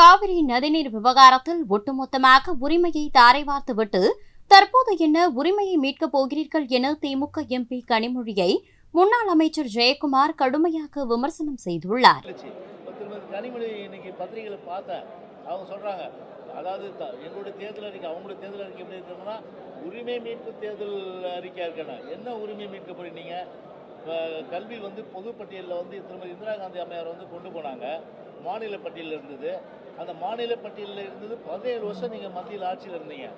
காவிரி நதிநீர் விவகாரத்தில் ஒட்டுமொத்தமாக உரிமையை தாரைவார்த்துவிட்டு தற்போது என்ன உரிமையை மீட்கப் போகிறீர்கள் என திமுக எம்பி கனிமொழியை முன்னாள் அமைச்சர் ஜெயக்குமார் கடுமையாக விமர்சனம் செய்துள்ளார். கனிமொழி இன்னைக்கு பத்திரிகையில் பார்த்தேன் அவங்க சொல்கிறாங்க அதாவது எங்களுடைய தேர்தல் அறிக்கை அவங்களுடைய தேர்தல் அறிக்கை எப்படி இருக்கணும்னா உரிமை மீட்பு தேர்தல் அறிக்கையாக இருக்கணும். என்ன உரிமை மீட்க போறீங்க கல்வி வந்து பொது பட்டியலில் வந்து திருமதி இந்திரா காந்தி அம்மையார் வந்து கொண்டு போனாங்க. மாநில பட்டியலில் இருந்தது. அந்த மாநில பட்டியலில் இருந்தது பதினேழு வருஷம் நீங்கள் மத்தியில் ஆட்சியில் இருந்தீங்க.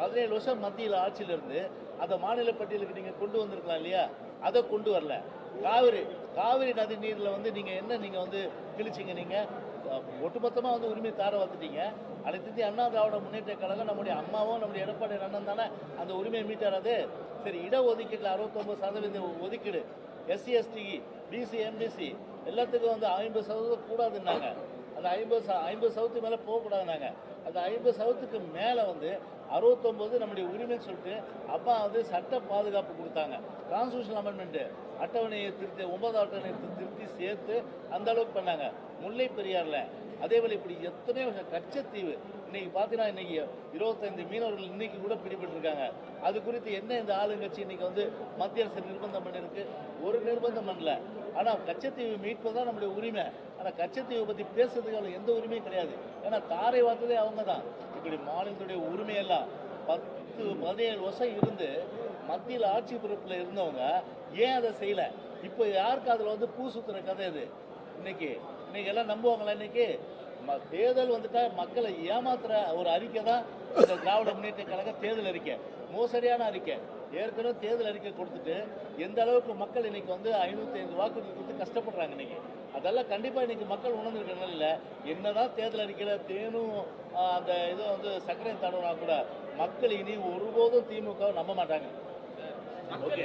பதினேழு வருஷம் மத்தியில் ஆட்சியில் இருந்து அந்த மாநில பட்டியலுக்கு நீங்கள் கொண்டு வந்திருக்கலாம் இல்லையா? அதை கொண்டு வரல. காவிரி காவிரி நதி நீரில் வந்து நீங்கள் என்ன நீங்கள் வந்து கிழிச்சிங்க நீங்கள் ஒட்டுமொத்தமாக வந்து உரிமை தார வந்துட்டீங்க அனைத்து அண்ணா திராவிட முன்னேற்ற கழகம் நம்முடைய அம்மாவும் நம்முடைய எடப்பாடி அண்ணன் தானே அந்த உரிமையை மீட்டாரது சரி இடஒதுக்கீட்டில் அறுபத்தொம்பது சதவீத ஒதுக்கீடு. எஸ்சி எஸ்டி பிசி எம்பிசி எல்லாத்துக்கும் வந்து ஐம்பது சதவீதம் கூடாதுன்னாங்க. அந்த ஐம்பது ச ஐம்பது சதவீதத்துக்கு மேலே போகக்கூடாதுனாங்க அந்த ஐம்பது சதவீதத்துக்கு மேலே வந்து அறுபத்தொம்பது நம்முடைய உரிமைன்னு சொல்லிட்டு அப்பா வந்து சட்ட பாதுகாப்பு கொடுத்தாங்க. கான்ஸ்டியூஷன் அமெண்ட்மெண்ட்டு அட்டவணையை திருத்தி ஒன்பதாவது அட்டவணையை திரு- திருத்தி சேர்த்து அந்த அளவுக்கு பண்ணாங்க. முல்லை பெரியாரில் அதே போல் இப்படி எத்தனையோ கச்சத்தீவு இன்னைக்கு பார்த்தீங்கன்னா இன்னைக்கு இருபத்தைந்து மீனவர்கள் இன்னைக்கு கூட பிடிபட்டிருக்காங்க. அது குறித்து என்ன இந்த ஆளுங்கட்சி இன்னைக்கு வந்து மத்திய அரசு நிர்பந்தம் பண்ணியிருக்கு ஒரு நிர்பந்தம் பண்ணல. ஆனால் கச்சத்தீவு மீட்பது தான் நம்முடைய உரிமை. ஆனால் கச்சத்தீவை பற்றி பேசுறதுக்கு எந்த உரிமையும் கிடையாது. ஏன்னா தாரை வார்த்ததே அவங்க தான் இப்படி மாநிலத்துடைய உரிமையெல்லாம் பத்து பதினேழு வருஷம் இருந்து மத்தியில் ஆட்சி பொறுப்பில் இருந்தவங்க ஏன் அதை செய்யலை? இப்போ யாருக்கு அதில் வந்து பூ சுத்துற கதை இது? இன்னைக்கு. இன்னைக்கு எல்லாம் நம்புவாங்களா இன்னைக்கு? தேர்தல் வந்துட்டா மக்களை ஏமாத்துற ஒரு அறிக்கை தான் இந்த திராவிட முன்னேற்ற கழக தேர்தல் அறிக்கை. மோசடியான அறிக்கை. ஏற்கனவே தேர்தல் அறிக்கை கொடுத்துட்டு எந்த அளவுக்கு மக்கள் இன்னைக்கு வந்து ஐநூற்றி ஐந்து வாக்குகள் கொடுத்து கஷ்டப்படுறாங்க இன்னைக்கு. அதெல்லாம் கண்டிப்பாக இன்னைக்கு மக்கள் உணர்ந்துருக்க இல்லை என்னதான் தேர்தல் அறிக்கையில் தேனும் அந்த இதை வந்து சர்க்கரை தடவினா கூட மக்கள் இனி ஒருபோதும் திமுக நம்ப மாட்டாங்க. ஓகே.